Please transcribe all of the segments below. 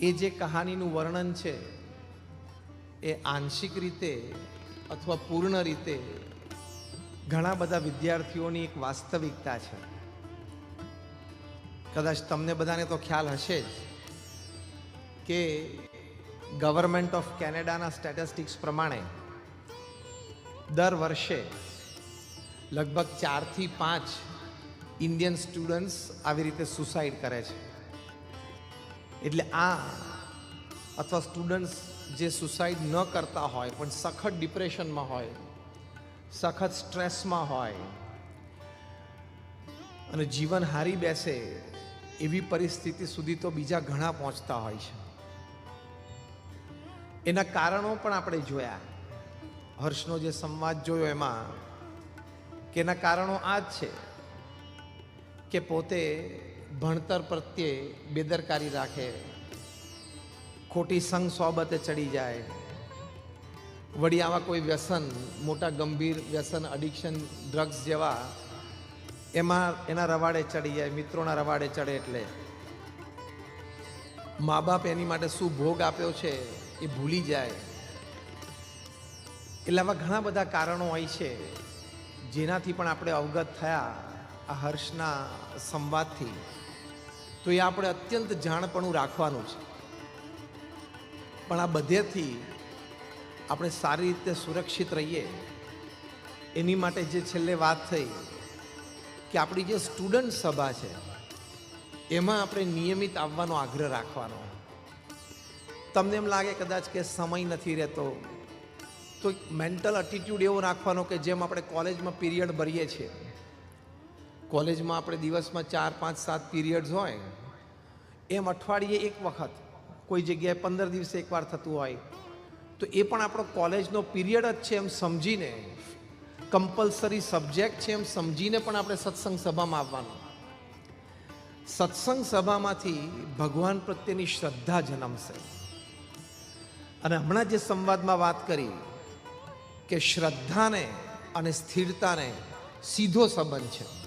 એ જે કહાનીનું વર્ણન છે, એ આંશિક રીતે અથવા પૂર્ણ રીતે ઘણા બધા વિદ્યાર્થીઓની એક વાસ્તવિકતા છે. કદાચ તમને બધાને તો ખ્યાલ હશે જ કે ગવર્મેન્ટ ઓફ કેનેડાના સ્ટેટિસ્ટિક્સ પ્રમાણે દર વર્ષે લગભગ ચારથી પાંચ ઇન્ડિયન સ્ટુડન્ટ્સ આવી રીતે સુસાઇડ કરે છે. એટલે આ અથવા સ્ટુડન્ટ્સ જે સુસાઇડ ન કરતા હોય, પણ સખત ડિપ્રેશનમાં હોય, સખત સ્ટ્રેસમાં હોય, અને જીવન હારી બેસે, એવી પરિસ્થિતિ સુધી તો બીજા ઘણા પહોંચતા હોય છે. એના કારણો પણ આપણે જોયા. હર્ષનો જે સંવાદ જોયો એમાં, કે એના કારણો આ જ છે, કે પોતે ભણતર પ્રત્યે બેદરકારી રાખે. ખોટી સંગ સોબતે ચડી જાય. વળી આવા કોઈ વ્યસન, મોટા ગંભીર વ્યસન અડિક્શન ડ્રગ્સ જેવા, એમાં, એના રવાડે ચડી જાય, મિત્રોના રવાડે ચડે એટલે. મા બાપ એની માટે શું ભોગ આપ્યો છે એ ભૂલી જાય. એટલે આવા ઘણા બધા કારણો હોય છે, જેનાથી પણ આપણે અવગત થયા આ હર્ષના સંવાદથી. તો એ આપણે અત્યંત જાણપણું રાખવાનું છે. પણ આ બધેથી આપણે સારી રીતે સુરક્ષિત રહીએ. એની માટે જે છેલ્લે વાત થઈ કે આપણી જે સ્ટુડન્ટ સભા છે, એમાં આપણે નિયમિત આવવાનો આગ્રહ રાખવાનો. તમને એમ લાગે કદાચ કે સમય નથી રહેતો, તો મેન્ટલ એટીટ્યુડ એવો રાખવાનો કે જેમ આપણે કોલેજમાં પીરિયડ ભરીએ છીએ. કોલેજમાં આપણે દિવસમાં ચાર, પાંચ, સાત પીરિયડ્સ હોય, એમ અઠવાડિયે એક વખત, કોઈ જગ્યાએ પંદર દિવસે એકવાર થતું હોય, તો એ પણ આપણો કોલેજનો પીરિયડ જ છે એમ સમજીને કમ્પલસરી સબ્જેક્ટ છે એમ સમજીને પણ આપણે સત્સંગ સભામાં આવવાનું. સત્સંગ સભામાંથી ભગવાન પ્રત્યેની શ્રદ્ધા જન્મશે. અને હમણાં જે સંવાદમાં વાત કરી, કે શ્રદ્ધાને અને સ્થિરતાને સીધો સંબંધ છે.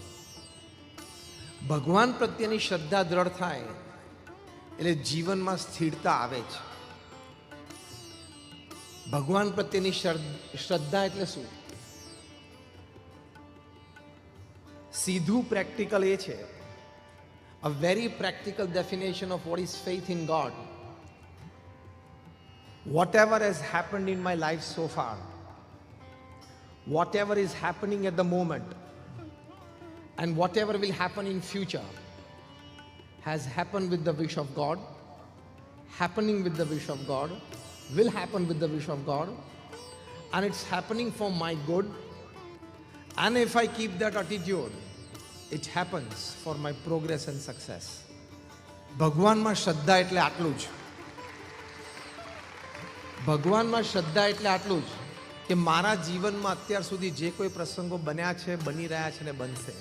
ભગવાન પ્રત્યેની શ્રદ્ધા દ્રઢ થાય એટલે જીવનમાં સ્થિરતા આવે છે ભગવાન પ્રત્યેની શ્રદ્ધ- શ્રદ્ધા એટલે શું સીધું પ્રેક્ટિકલ એ છે a very practical definition of what is faith in God. Whatever has happened in my life so far, whatever is happening at the moment, and whatever will happen in future has happened with the wish of God, happening with the wish of God, will happen with the wish of God, and it's happening for my good. And if I keep that attitude, it happens for my progress and success. ભગવાનમાં શ્રદ્ધા એટલે આટલું જ ભગવાનમાં શ્રદ્ધા એટલે આટલું જ કે મારા જીવનમાં અત્યાર સુધી જે કોઈ પ્રસંગો બન્યા છે બની રહ્યા છે ને બનશે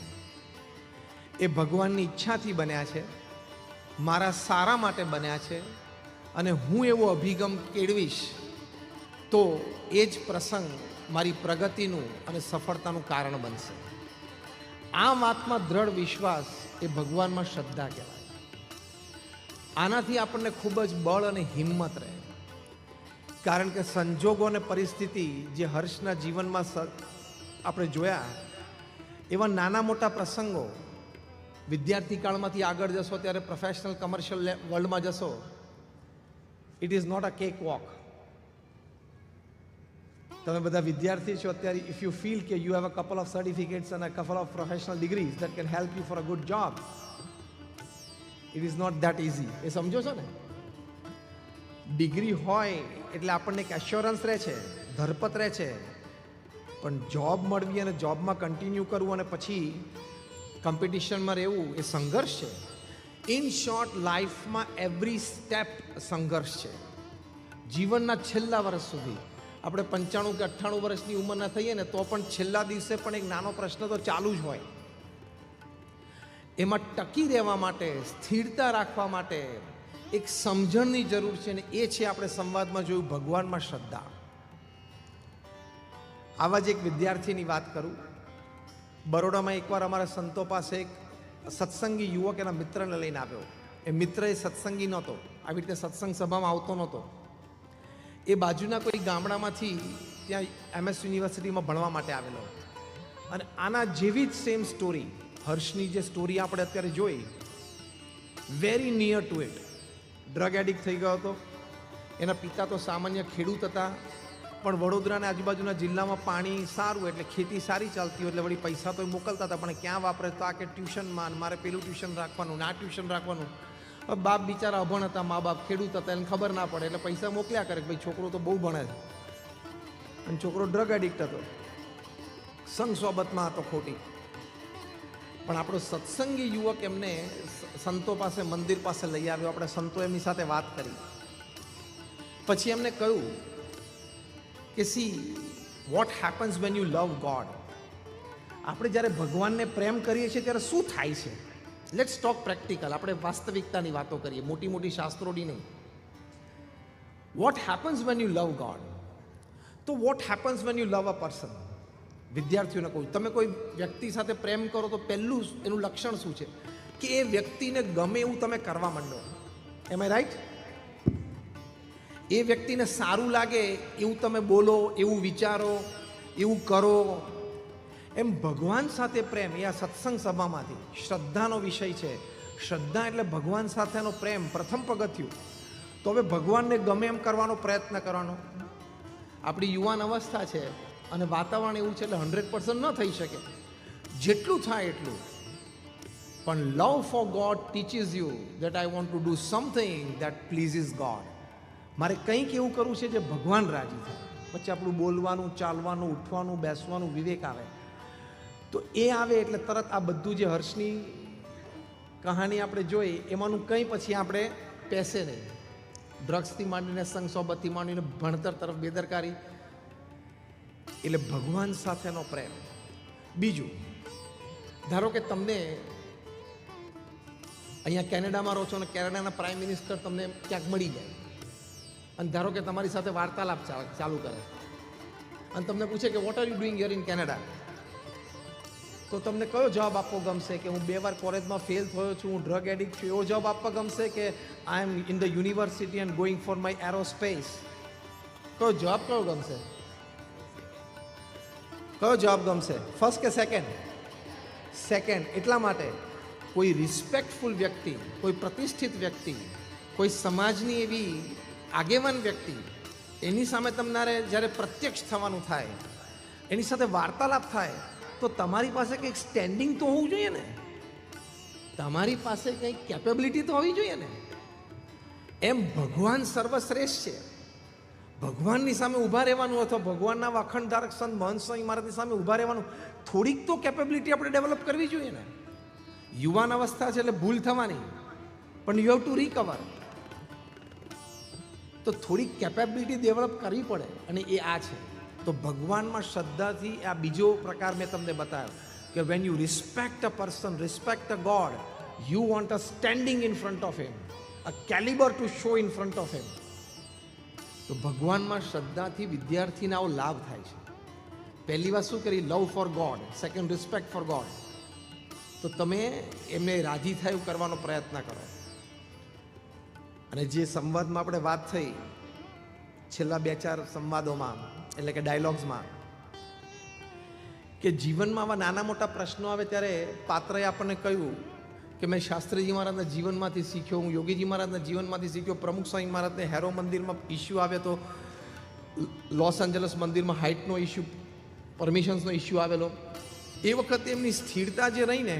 એ ભગવાનની ઈચ્છાથી બન્યા છે, મારા સારા માટે બન્યા છે અને હું એવો અભિગમ કેળવીશ, તો એ જ પ્રસંગ મારી પ્રગતિનું અને સફળતાનું કારણ બનશે. આ વાતમાં દ્રઢ વિશ્વાસ એ ભગવાનમાં શ્રદ્ધા કહેવાય. આનાથી આપણને ખૂબ જ બળ અને હિંમત રહે. કારણ કે સંજોગો અને પરિસ્થિતિ જે હર્ષના જીવનમાં આપણે જોયા, એવા નાના મોટા પ્રસંગો વિદ્યાર્થી કાળમાંથી આગળ જશો ત્યારે પ્રોફેશનલ કમર્શિયલ વર્લ્ડમાં જશો. It is not a cake walk તમે બધા વિદ્યાર્થી છો અત્યારે ઇફ યુ ફીલ કે you have a couple of certificates અને couple of professional degrees that can help you for a good job it is not that easy એ સમજો છો ને? ડિગ્રી હોય એટલે આપણને એક એશ્યોરન્સ રહે છે, ધરપત રહે છે. પણ જોબ મળવી અને જોબમાં કન્ટિન્યુ કરવું અને પછી કોમ્પિટિશનમાં રહેવું એ સંઘર્ષ છે. ઇન શોર્ટ લાઈફમાં એવરી સ્ટેપ સંઘર્ષ છે. જીવનના છેલ્લા વર્ષ સુધી. આપણે પંચાણું કે અઠ્ઠાણું વર્ષની ઉંમરના થઈએ ને તો પણ છેલ્લા દિવસે પણ એક નાનો પ્રશ્ન તો ચાલુ જ હોય. એમાં ટકી રહેવા માટે, સ્થિરતા રાખવા માટે એક સમજણની જરૂર છે ને એ છે આપણે સંવાદમાં જોયું ભગવાનમાં શ્રદ્ધા. આવા જ એક વિદ્યાર્થીની વાત કરું. બરોડામાં એકવાર અમારા સંતો પાસે એક સત્સંગી યુવક એના મિત્રને લઈને આવ્યો. એ મિત્ર એ સત્સંગી નહોતો. આવી રીતે સત્સંગ સભામાં આવતો નહોતો. એ બાજુના કોઈ ગામડામાંથી ત્યાં એમએસ યુનિવર્સિટીમાં ભણવા માટે આવેલો. અને આના જેવી જ સેમ સ્ટોરી હર્ષની જે સ્ટોરી આપણે અત્યારે જોઈ very near to it drug addict થઈ ગયો હતો. એના પિતા તો સામાન્ય ખેડૂત હતા. પણ વડોદરાના આજુબાજુના જિલ્લામાં પાણી સારું એટલે ખેતી સારી ચાલતી હોય એટલે વળી પૈસા તો મોકલતા હતા, પણ ક્યાં વાપરે તો આ કે ટ્યુશનમાં મારે પેલું ટ્યુશન રાખવાનું ને આ ટ્યુશન રાખવાનું. બાપ બિચારા અભણ હતા, મા બાપ ખેડૂત હતા, એને ખબર ના પડે એટલે પૈસા મોકલ્યા કરે કે ભાઈ છોકરો તો બહુ ભણે છે. અને છોકરો ડ્રગ એડિક્ટ હતો. સંગ સોબતમાં હતો ખોટી. પણ આપણો સત્સંગી યુવક એમને સંતો પાસે, મંદિર પાસે લઈ આવ્યો. આપણે સંતો એમની સાથે વાત કરી. પછી એમને કહ્યું કે see what happens when you love God આપણે જ્યારે ભગવાનને પ્રેમ કરીએ છીએ, ત્યારે શું થાય છે? લેટ્સ ટોક પ્રેક્ટિકલ આપણે વાસ્તવિકતાની વાતો કરીએ. મોટી મોટી શાસ્ત્રોની નહીં. What happens when you love God તો what happens when you love a person વિદ્યાર્થીઓને કહું, તમે કોઈ વ્યક્તિ સાથે પ્રેમ કરો તો પહેલું એનું લક્ષણ શું છે? કે એ વ્યક્તિને ગમે એવું તમે કરવા માંડો. એમ આઈ રાઈટ એ વ્યક્તિને સારું લાગે, એવું તમે બોલો, એવું વિચારો, એવું કરો. એમ ભગવાન સાથે પ્રેમ, એ આ સત્સંગ સભામાંથી શ્રદ્ધાનો વિષય છે. શ્રદ્ધા એટલે ભગવાન સાથેનો પ્રેમ, પ્રથમ પગથિયું. તો હવે ભગવાનને ગમે એમ કરવાનો પ્રયત્ન કરવાનો. આપણી યુવાન અવસ્થા છે અને વાતાવરણ એવું છે એટલે હંડ્રેડ પર્સન્ટ ન થઈ શકે. જેટલું થાય એટલું. પણ love for God teaches you that I want to do something that pleases God. મારે કંઈક એવું કરવું છે જે ભગવાન રાજી થાય. પછી આપણું બોલવાનું, ચાલવાનું, ઉઠવાનું, બેસવાનું વિવેક આવે. તો એ આવે એટલે તરત આ બધું જે હર્ષની કહાની આપણે જોઈ, એમાંનું કંઈ પછી આપણે પેસે નહીં. ડ્રગ્સથી માંડીને સંગસોબતથી માંડીને ભણતર તરફ બેદરકારી. એટલે ભગવાન સાથેનો પ્રેમ. બીજું, ધારો કે તમને અહીંયા કેનેડામાં રહો છો અને કેનેડાના પ્રાઇમ મિનિસ્ટર તમને ક્યાંક મળી જાય. અને ધારો કે તમારી સાથે વાર્તાલાપ ચાલુ કરે. અને તમને પૂછે કે what are you doing here in Canada તો તમને કયો જવાબ આપવો ગમશે કે, હું બે વાર કોલેજમાં ફેલ થયો છું, હું ડ્રગ એડિક્ટ છું. એવો જવાબ આપવા ગમશે કે I am in the university and going for my aerospace કયો જવાબ કયો ગમશે? કયો જવાબ ગમશે? ફર્સ્ટ કે સેકન્ડ સેકન્ડ એટલા માટે કોઈ રિસ્પેક્ટફુલ વ્યક્તિ, કોઈ પ્રતિષ્ઠિત વ્યક્તિ, કોઈ સમાજની એવી આગેવાન વ્યક્તિ, એની સામે તમારે જ્યારે પ્રત્યક્ષ થવાનું થાય, એની સાથે વાર્તાલાપ થાય, તો તમારી પાસે કંઈક સ્ટેન્ડિંગ તો હોવું જોઈએ ને? તમારી પાસે કંઈક કેપેબિલિટી તો હોવી જોઈએ ને? એમ ભગવાન સર્વશ્રેષ્ઠ છે. ભગવાનની સામે ઊભા રહેવાનું અથવા ભગવાનના વાખણધારક સંત મહંત સ્વામી મહારાજની સામે ઊભા રહેવાનું, થોડીક તો કેપેબિલિટી આપણે ડેવલપ કરવી જોઈએ ને? યુવાન અવસ્થા છે એટલે ભૂલ થવાની, પણ યુ હેવ ટુ રિકવર તો થોડીક કેપેબિલિટી ડેવલપ કરવી પડે, અને એ આ છે. તો ભગવાનમાં શ્રદ્ધાથી આ બીજો પ્રકાર મેં તમને બતાવ્યો, કે when you respect a person respect a God you want a standing in front of him a calibre to show in front of him તો ભગવાનમાં શ્રદ્ધાથી વિદ્યાર્થીને આવો લાભ થાય છે. પહેલી વાત શું કરી? Love for God second respect for God તો તમે એમને રાજી થાય એવું કરવાનો પ્રયત્ન કરો. અને જે સંવાદમાં આપણે વાત થઈ, છેલ્લા બે ચાર સંવાદોમાં, એટલે કે ડાયલોગ્સમાં, કે જીવનમાં આવા નાના મોટા પ્રશ્નો આવે ત્યારે પાત્રએ આપણને કહ્યું કે મેં શાસ્ત્રીજી મહારાજના જીવનમાંથી શીખ્યો, હું યોગીજી મહારાજના જીવનમાંથી શીખ્યો, પ્રમુખ સ્વામી મહારાજને હેરો મંદિરમાં ઇસ્યુ આવ્યો તો, લોસ એન્જલસ મંદિરમાં હાઇટનો ઇસ્યુ પરમિશન્સનો ઇસ્યુ આવેલો. એ વખતે એમની સ્થિરતા જે રહીને,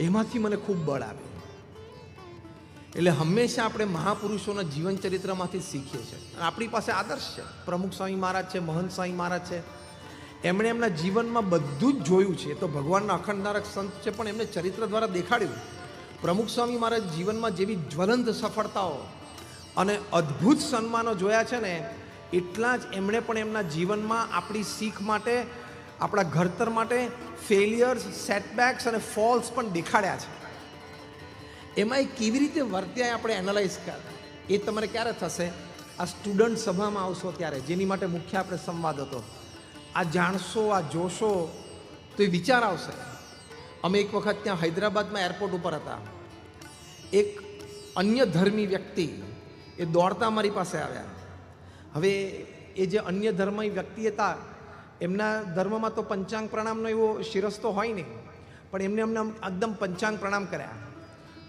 એમાંથી મને ખૂબ બળ આવ્યું. એટલે હંમેશા આપણે મહાપુરુષોના જીવન ચરિત્રમાંથી શીખીએ છીએ. અને આપણી પાસે આદર્શ છે. પ્રમુખ સ્વામી મહારાજ છે, મહંત સ્વામી મહારાજ છે. એમણે એમના જીવનમાં બધું જ જોયું છે. તો ભગવાનના અખંડનારક સંત છે, પણ એમને ચરિત્ર દ્વારા દેખાડ્યું. પ્રમુખ સ્વામી મહારાજ જીવનમાં જેવી જ્વલંત સફળતાઓ અને અદ્ભુત સન્માનો જોયા છે ને, એટલા જ એમણે પણ એમના જીવનમાં આપણી શીખ માટે, આપણા ઘડતર માટે ફેલિયર્સ સેટબેક્સ અને ફોલ્સ પણ દેખાડ્યા છે. એમાં એ કેવી રીતે વર્ત્યા આપણે એનાલાઇઝ કર. એ તમારે ક્યારે થશે? આ સ્ટુડન્ટ સભામાં આવશો ત્યારે, જેની માટે મુખ્ય આપણે સંવાદ હતો. આ જાણશો, આ જોશો, તો એ વિચાર આવશે. અમે એક વખત ત્યાં હૈદરાબાદમાં એરપોર્ટ ઉપર હતા. એક અન્ય ધર્મી વ્યક્તિ એ દોડતા મારી પાસે આવ્યા. હવે એ જે અન્ય ધર્મી વ્યક્તિ હતા, એમના ધર્મમાં તો પંચાંગ પ્રણામનો એવો શિરસ્તો હોય નહીં, પણ એમને અમને એકદમ પંચાંગ પ્રણામ કર્યા.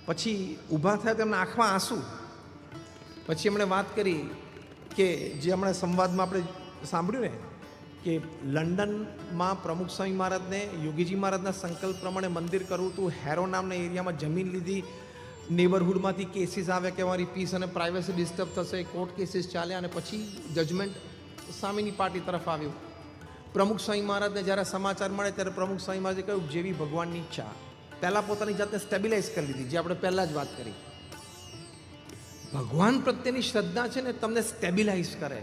પછી ઊભા થયા તેમના આંખમાં આંસુ. પછી એમણે વાત કરી કે જે હમણાં સંવાદમાં આપણે સાંભળ્યું ને, કે લંડનમાં પ્રમુખ સ્વામી મહારાજને, યોગીજી મહારાજના સંકલ્પ પ્રમાણે મંદિર કરવું હતું. હેરો નામના એરિયામાં જમીન લીધી. નેબરહુડમાંથી કેસીસ આવ્યા કે અમારી પીસ અને પ્રાઇવસી ડિસ્ટર્બ થશે કોર્ટ કેસીસ ચાલ્યા અને પછી જજમેન્ટ સામેની પાર્ટી તરફ આવ્યું. પ્રમુખ સ્વામી મહારાજને જ્યારે સમાચાર મળે ત્યારે પ્રમુખ સ્વામી મહારાજે કહ્યું, જેવી ભગવાનની ઈચ્છા. પહેલાં પોતાની જાતને સ્ટેબિલાઇઝ કરી લીધી, જે આપણે પહેલાં જ વાત કરી. ભગવાન પ્રત્યેની શ્રદ્ધા છે ને તમને સ્ટેબિલાઇઝ કરે.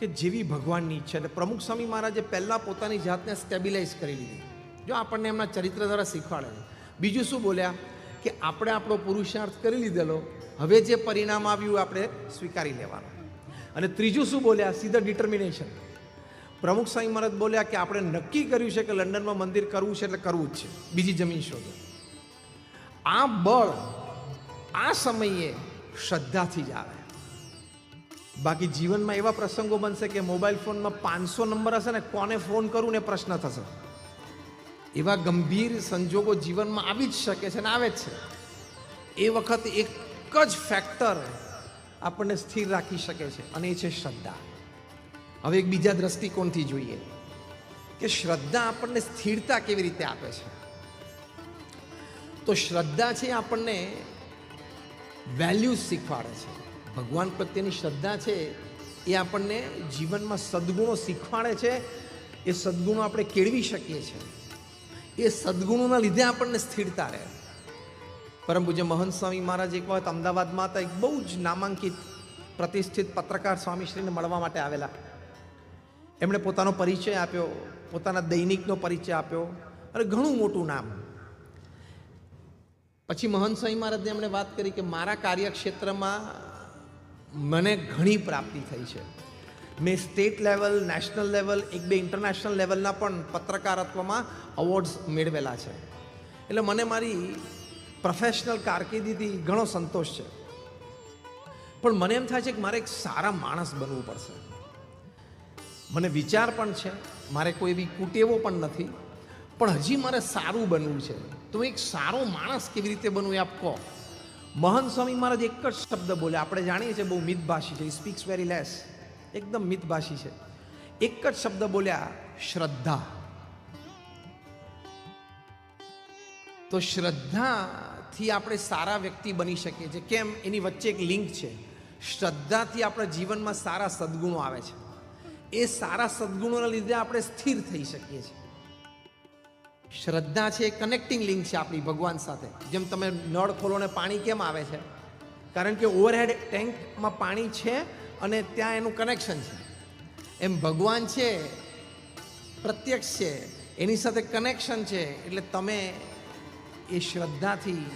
કે જેવી ભગવાનની ઈચ્છા એટલે પ્રમુખ સ્વામી મહારાજે પહેલાં પોતાની જાતને સ્ટેબિલાઇઝ કરી લીધી. જો આપણને એમના ચરિત્ર દ્વારા શીખવાડે બીજું શું બોલ્યા? કે આપણે આપણો પુરુષાર્થ કરી લીધેલો, હવે જે પરિણામ આવ્યું આપણે સ્વીકારી લેવાનું. અને ત્રીજું શું બોલ્યા? સીધા ડિટર્મિનેશન પ્રમુખ સ્વામી મહારાજ બોલ્યા કે આપણે નક્કી કર્યું છે કે લંડનમાં મંદિર કરવું છે એટલે કરવું જ છે. બીજી જમીન શોધો. આ બળ આ સમયે શ્રદ્ધાથી જ આવે. બાકી જીવનમાં એવા પ્રસંગો બનશે કે મોબાઈલ ફોનમાં પાંચસો નંબર હશે ને કોને ફોન કરું ને પ્રશ્ન થશે. એવા ગંભીર સંજોગો જીવનમાં આવી જ શકે છે ને આવે જ છે. એ વખત એક જ ફેક્ટર આપણને સ્થિર રાખી શકે છે અને એ છે શ્રદ્ધા. હવે એક બીજા દ્રષ્ટિકોણથી જોઈએ કે શ્રદ્ધા આપણને સ્થિરતા કેવી રીતે આપે છે? તો શ્રદ્ધા છે આપણને વેલ્યુઝ શીખવાડે છે. ભગવાન પ્રત્યેની શ્રદ્ધા છે એ આપણને જીવનમાં સદગુણો શીખવાડે છે. એ સદગુણો આપણે કેળવી શકીએ છીએ એ સદગુણોના લીધે આપણને સ્થિરતા રહે. પરમ પૂજ્ય મહંત સ્વામી મહારાજ એક વખત અમદાવાદમાં હતા. એક બહુ જ નામાંકિત, પ્રતિષ્ઠિત પત્રકાર સ્વામીશ્રીને મળવા માટે આવેલા. એમણે પોતાનો પરિચય આપ્યો, પોતાના દૈનિકનો પરિચય આપ્યો અને ઘણું મોટું નામ. પછી મહંત સ્વામી મહારાજને એમણે વાત કરી કે મારા કાર્યક્ષેત્રમાં મને ઘણી પ્રાપ્તિ થઈ છે. મેં સ્ટેટ લેવલ, નેશનલ લેવલ, એક બે ઇન્ટરનેશનલ લેવલના પણ પત્રકારત્વમાં અવોર્ડ્સ મેળવેલા છે. એટલે મને મારી પ્રોફેશનલ કારકિર્દીથી ઘણો સંતોષ છે. પણ મને એમ થાય છે કે મારે એક સારા માણસ બનવું પડશે. મને વિચાર પણ છે, મારે કોઈ એવી કુટેવો પણ નથી, પણ હજી મારે સારું બનવું છે. તો એક સારો માણસ કેવી રીતે બનવું એ આપ કહો. મહંત સ્વામી મહારાજ એક જ શબ્દ બોલે, આપણે જાણીએ છીએ બહુ મિતભાષી છે સ્પીક્સ વેરી લેસ એકદમ મિતભાષી છે. એક જ શબ્દ બોલ્યા, શ્રદ્ધા. તો શ્રદ્ધાથી આપણે સારા વ્યક્તિ બની શકીએ છીએ. કેમ? એની વચ્ચે એક લિંક છે. શ્રદ્ધાથી આપણા જીવનમાં સારા સદગુણો આવે છે. એ સારા સદગુણોના લીધે આપણે સ્થિર થઈ શકીએ છીએ. શ્રદ્ધા છે એ કનેક્ટિંગ લિંક છે આપણી ભગવાન સાથે. જેમ તમે નળ ખોલો ને પાણી કેમ આવે છે? કારણ કે ઓવરહેડ ટેન્કમાં પાણી છે અને ત્યાં એનું કનેક્શન છે. એમ ભગવાન છે, પ્રત્યક્ષ છે, એની સાથે કનેક્શન છે, એટલે તમે એ શ્રદ્ધાથી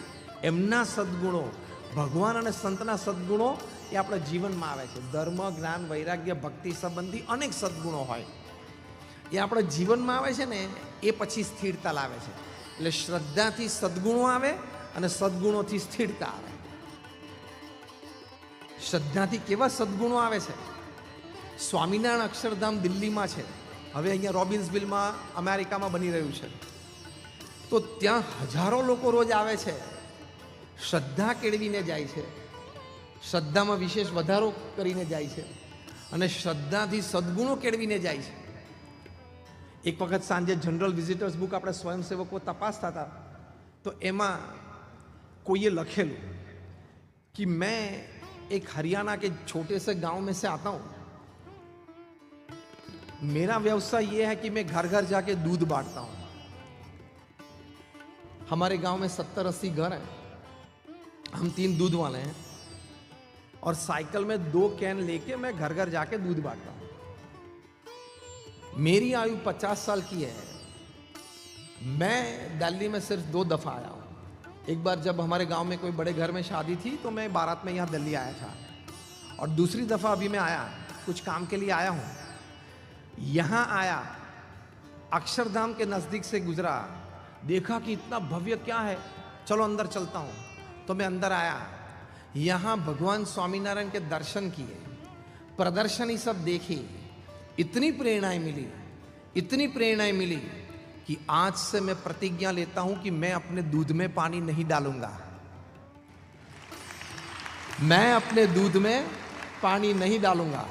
એમના સદગુણો, ભગવાન અને સંતના સદગુણો એ આપણા જીવનમાં આવે છે. ધર્મ, જ્ઞાન, વૈરાગ્ય, ભક્તિ સંબંધી અનેક સદગુણો હોય. એ આપણા જીવનમાં આવે છે ને, એ પછી સ્થિરતા લાવે છે. એટલે શ્રદ્ધાથી સદગુણો આવે અને સદગુણોથી સ્થિરતા આવે. શ્રદ્ધાથી કેવા સદગુણો આવે છે? સ્વામિનારાયણ અક્ષરધામ દિલ્હીમાં છે. હવે અહીંયા રોબિન્સવિલમાં અમેરિકામાં બની રહ્યું છે. તો ત્યાં હજારો લોકો રોજ આવે છે. શ્રદ્ધા કેળવીને જાય છે. શ્રદ્ધામાં વિશેષ વધારો કરીને જાય છે અને શ્રદ્ધાથી સદગુણો કેળવીને જાય છે એક વખત સાંજે જનરલ વિઝિટર્સ બુક આપણે સ્વયંસેવકો તપાસતા હતા તો એમાં કોઈએ લખેલું कि मैं एक हरियाणा के छोटे से गांव में से आता हूं मेरा व्यवसाय ये है कि मैं घर घर जाके दूध बांटता हूं हमारे गांव में सत्तर अस्सी घर हैं हम तीन दूध वाले हैं और साइकिल में दो कैन लेके मैं घर घर जाके दूध बांटता हूँ। मेरी आयु पचास साल की है। मैं दिल्ली में सिर्फ़ दो दफ़ा आया हूँ। एक बार जब हमारे गाँव में कोई बड़े घर में शादी थी तो मैं बारात में यहाँ दिल्ली आया था। और दूसरी दफ़ा अभी मैं आया, कुछ काम के लिए आया हूँ। यहाँ आया, अक्षरधाम के नज़दीक से गुजरा। देखा कि इतना भव्य क्या है। चलो अंदर चलता हूँ। तो मैं अंदर आया। यहाँ भगवान स्वामीनारायण के दर्शन किए प्रदर्शन ही सब देखी इतनी प्रेरणाएं मिली इतनी प्रेरणाएं मिली कि आज से मैं प्रतिज्ञा लेता हूं कि मैं अपने दूध में पानी नहीं डालूंगा मैं अपने दूध में પાણી નહીં ડાલુંગા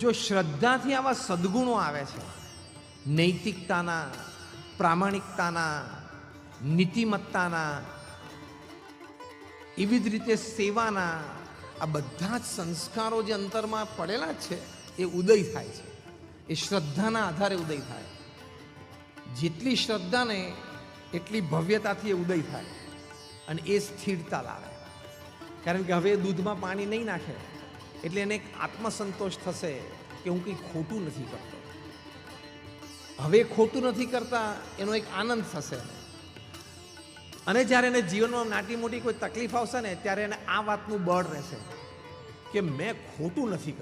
જો શ્રદ્ધાથી આવા સદગુણો આવે છે નૈતિકતાના પ્રામાણિકતાના નીતિમત્તાના એવી જ રીતે સેવાના આ બધા જ સંસ્કારો જે અંતરમાં પડેલા છે, એ ઉદય થાય છે. એ શ્રદ્ધાના આધારે ઉદય થાય. જેટલી શ્રદ્ધાને એટલી ભવ્યતાથી એ ઉદય થાય અને એ સ્થિરતા લાવે. કારણ કે હવે દૂધમાં પાણી નહીં નાખે, એટલે એને એક આત્મસંતોષ થશે કે હું કંઈ ખોટું નથી કરતો. હવે ખોટું નથી કરતા, એનો એક આનંદ થશે. અને જ્યારે એને જીવનમાં નાટી મોટી કોઈ તકલીફ આવશે ને, ત્યારે એને આ વાતનું બળ રહેશે કે મેં ખોટું નથી કર્યું.